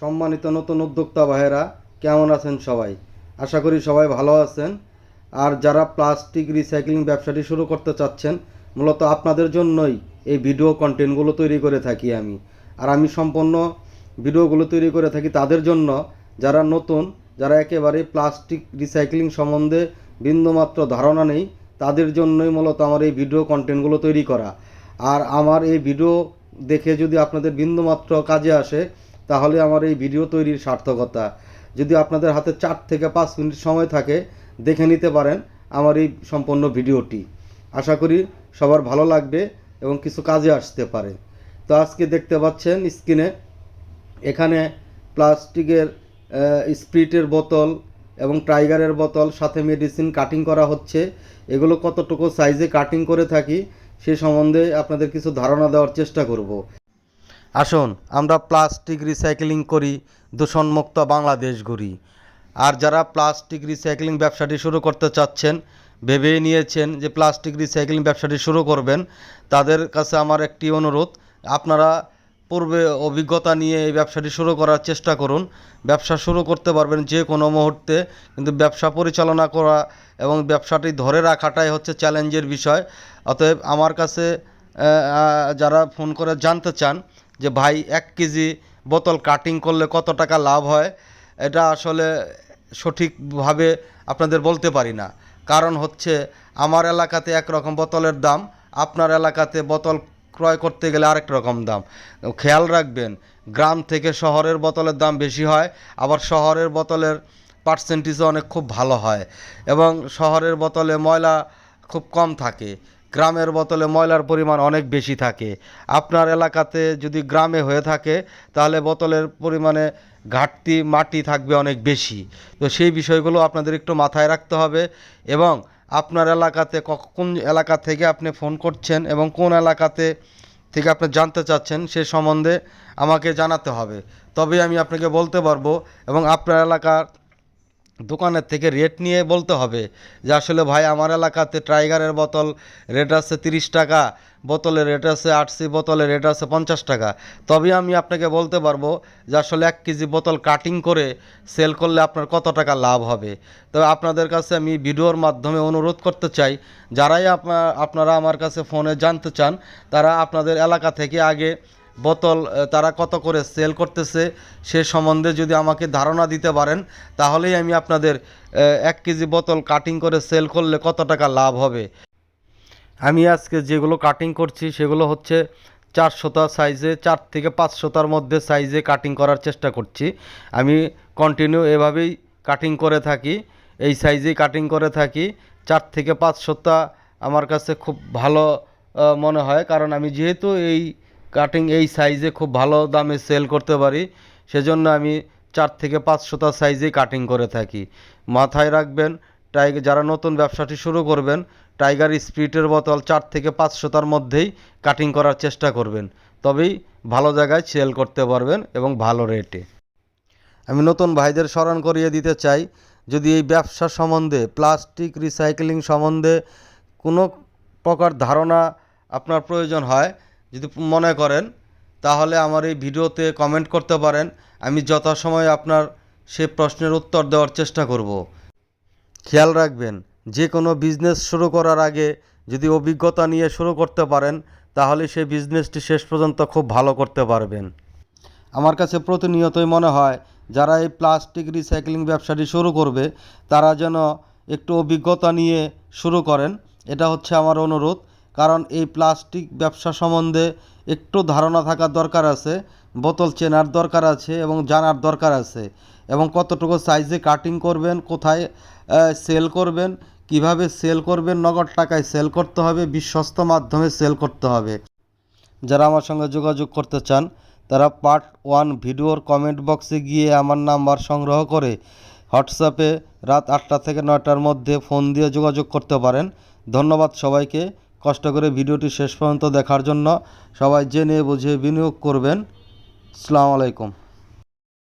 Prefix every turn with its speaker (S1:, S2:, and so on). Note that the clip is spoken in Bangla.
S1: সম্মানিত নতুন উদ্যোক্তা ভাইয়েরা, কেমন আছেন সবাই? আশা করি সবাই ভালো আছেন। আর যারা প্লাস্টিক রিসাইক্লিং ব্যবসাটি শুরু করতে চাচ্ছেন, মূলত আপনাদের জন্যই এই ভিডিও কন্টেন্টগুলো তৈরি করে থাকি আমি। আর আমি সম্পূর্ণ ভিডিওগুলো তৈরি করে থাকি তাদের জন্য। যারা নতুন, যারা একেবারে প্লাস্টিক রিসাইক্লিং সম্বন্ধে বিন্দুমাত্র ধারণা নেই, তাদের জন্যই মূলত আমার এই ভিডিও কন্টেন্টগুলো তৈরি করা। আর আমার এই ভিডিও দেখে যদি আপনাদের বিন্দুমাত্র কাজে আসে তাহলে আমার এই ভিডিও তৈরির সার্থকতা। যদি আপনাদের হাতে চার থেকে পাঁচ মিনিট সময় থাকে, দেখে নিতে পারেন আমার এই সম্পূর্ণ ভিডিওটি। আশা করি সবার ভালো লাগবে এবং কিছু কাজে আসতে পারে। তো আজকে দেখতে পাচ্ছেন স্ক্রিনে এখানে প্লাস্টিকের স্প্রিটের বোতল এবং টাইগারের বোতল, সাথে মেডিসিন কাটিং করা হচ্ছে। এগুলো কতটুকু সাইজে কাটিং করে থাকি সে সম্বন্ধে আপনাদের কিছু ধারণা দেওয়ার চেষ্টা করব। আসুন, আমরা প্লাস্টিক রিসাইক্লিং করি, দূষণমুক্ত বাংলাদেশ গড়ি। আর যারা প্লাস্টিক রিসাইক্লিং ব্যবসাটি শুরু করতে চাচ্ছেন, ভেবেই নিয়েছেন যে প্লাস্টিক রিসাইক্লিং ব্যবসাটি শুরু করবেন, তাদের কাছে আমার একটি অনুরোধ, আপনারা পূর্বে অভিজ্ঞতা নিয়ে এই ব্যবসাটি শুরু করার চেষ্টা করুন। ব্যবসা শুরু করতে পারবেন যে কোনো মুহূর্তে, কিন্তু ব্যবসা পরিচালনা করা এবং ব্যবসাটি ধরে রাখাটাই হচ্ছে চ্যালেঞ্জের বিষয়। অতএব আমার কাছে যারা ফোন করে জানতে চান যে ভাই এক কেজি বোতল কাটিং করলে কত টাকা লাভ হয়, এটা আসলে সঠিকভাবে আপনাদের বলতে পারি না। কারণ হচ্ছে আমার এলাকাতে একরকম বোতলের দাম, আপনার এলাকাতে বোতল ক্রয় করতে গেলে আরেক রকম দাম। খেয়াল রাখবেন, গ্রাম থেকে শহরের বোতলের দাম বেশি হয়, আবার শহরের বোতলের পার্সেন্টেজও অনেক খুব ভালো হয় এবং শহরের বোতলে ময়লা খুব কম থাকে। গ্রামের বোতলে ময়লার পরিমাণ অনেক বেশি থাকে। আপনার এলাকাতে যদি গ্রামে হয়ে থাকে, তাহলে বোতলের পরিমাণে ঘাটতি, মাটি থাকবে অনেক বেশি। তো সেই বিষয়গুলো আপনাদের একটু মাথায় রাখতে হবে এবং আপনার এলাকাতে কোন এলাকা থেকে আপনি ফোন করছেন এবং কোন এলাকাতে থেকে আপনি জানতে চাচ্ছেন সে সম্বন্ধে আমাকে জানাতে হবে। তবে আমি আপনাকে বলতে পারব এবং আপনার এলাকার দোকানের থেকে রেট নিয়ে বলতে হবে যে আসলে ভাই আমার এলাকাতে টাইগারের বোতল রেট আছে তিরিশ টাকা, বোতলের রেট আছে আটশি বোতলের রেট আছে পঞ্চাশ টাকা। তবে আমি আপনাকে বলতে পারব যে আসলে এক কেজি বোতল কাটিং করে সেল করলে আপনার কত টাকা লাভ হবে। তবে আপনাদের কাছে আমি ভিডিওর মাধ্যমে অনুরোধ করতে চাই, যারাই আপনার, আপনারা আমার কাছে ফোনে জানতে চান, তারা আপনাদের এলাকা থেকে আগে বোতল তারা কত করে সেল করতেছে সে সম্বন্ধে যদি আমাকে ধারণা দিতে পারেন, তাহলেই আমি আপনাদের এক কেজি বোতল কাটিং করে সেল করলে কত টাকা লাভ হবে। আমি আজকে যেগুলো কাটিং করছি, সেগুলো হচ্ছে চারশোতা সাইজে চার থেকে পাঁচশোতার মধ্যে সাইজে কাটিং করার চেষ্টা করছি। আমি কন্টিনিউ এভাবেই কাটিং করে থাকি, এই সাইজেই কাটিং করে থাকি। চার থেকে পাঁচশোতা আমার কাছে খুব ভালো মনে হয়, কারণ আমি যেহেতু এই কাটিং এই সাইজে খুব ভালো দামে সেল করতে পারি। সেজন্য আমি চার থেকে পাঁচশোতা সাইজেই কাটিং করে থাকি। মাথায় রাখবেন টাইগার যারা নতুন ব্যবসাটি শুরু করবেন টাইগার স্পিরিটের বোতল চার থেকে পাঁচশোতার মধ্যেই কাটিং করার চেষ্টা করবেন। তবেই ভালো জায়গায় সেল করতে পারবেন এবং ভালো রেটে আমি নতুন ভাইদের স্মরণ করিয়ে দিতে চাই, যদি এই ব্যবসা সম্বন্ধে প্লাস্টিক রিসাইক্লিং সম্বন্ধে কোনো প্রকার ধারণা আপনার প্রয়োজন হয় যদি মনে করেন, তাহলে আমার এই ভিডিওতে কমেন্ট করতে পারেন। আমি যথাসময়ে আপনার সে প্রশ্নের উত্তর দেওয়ার চেষ্টা করব। খেয়াল রাখবেন, যে কোনো বিজনেস শুরু করার আগে যদি অভিজ্ঞতা নিয়ে শুরু করতে পারেন, তাহলে সেই বিজনেসটি শেষ পর্যন্ত খুব ভালো করতে পারবেন। আমার কাছে প্রতিনিয়তই মনে হয়, যারা এই প্লাস্টিক রিসাইক্লিং ব্যবসাটি শুরু করবে, তারা যেন একটু অভিজ্ঞতা নিয়ে শুরু করেন। এটা হচ্ছে আমার অনুরোধ। কারণ এই প্লাস্টিক ব্যবসা সম্বন্ধে একটু ধারণা থাকার দরকার আছে, বোতল চেনার দরকার আছে এবং জানার দরকার আছে এবং কতটুকু সাইজে কাটিং করবেন, কোথায় সেল করবেন, কীভাবে সেল করবেন, নগদ টাকায় সেল করতে হবে, বিশ্বস্ত মাধ্যমে সেল করতে হবে। যারা আমার সঙ্গে যোগাযোগ করতে চান, তারা পার্ট ওয়ান ভিডিওর কমেন্ট বক্সে গিয়ে আমার নাম্বার সংগ্রহ করে হোয়াটসঅ্যাপে রাত আটটা থেকে নয়টার মধ্যে ফোন দিয়ে যোগাযোগ করতে পারেন। ধন্যবাদ সবাইকে। কষ্ট করে ভিডিওটি শেষ পর্যন্ত দেখার জন্য সবাই জেনে বুঝে বিনিয়োগ করবেন। আসসালামু আলাইকুম।